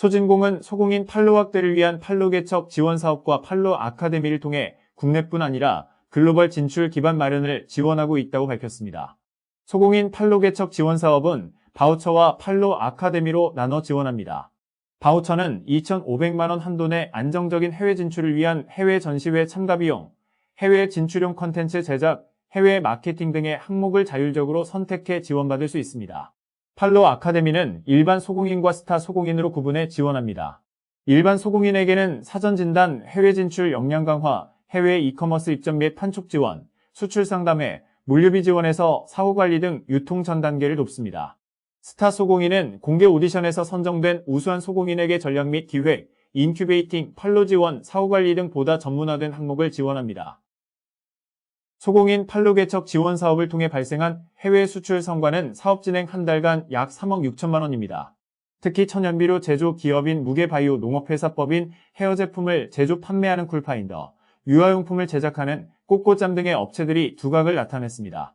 소진공은 소공인 판로 확대를 위한 판로 개척 지원 사업과 판로 아카데미를 통해 국내뿐 아니라 글로벌 진출 기반 마련을 지원하고 있다고 밝혔습니다. 소공인 판로 개척 지원 사업은 바우처와 판로 아카데미로 나눠 지원합니다. 바우처는 2,500만원 한도 내 안정적인 해외 진출을 위한 해외 전시회 참가 비용, 해외 진출용 컨텐츠 제작, 해외 마케팅 등의 항목을 자율적으로 선택해 지원받을 수 있습니다. 팔로 아카데미는 일반 소공인과 스타 소공인으로 구분해 지원합니다. 일반 소공인에게는 사전 진단, 해외 진출 역량 강화, 해외 이커머스 입점 및 판촉 지원, 수출 상담회, 물류비 지원에서 사후 관리 등 유통 전 단계를 돕습니다. 스타 소공인은 공개 오디션에서 선정된 우수한 소공인에게 전략 및 기획, 인큐베이팅, 팔로 지원, 사후 관리 등 보다 전문화된 항목을 지원합니다. 소공인 판로 개척 지원 사업을 통해 발생한 해외 수출 성과는 사업 진행 한 달간 약 3억 6천만 원입니다. 특히 천연비료 제조 기업인 무게바이오 농업회사법인 헤어 제품을 제조 판매하는 쿨파인더, 유아용품을 제작하는 꽃꽃잠 등의 업체들이 두각을 나타냈습니다.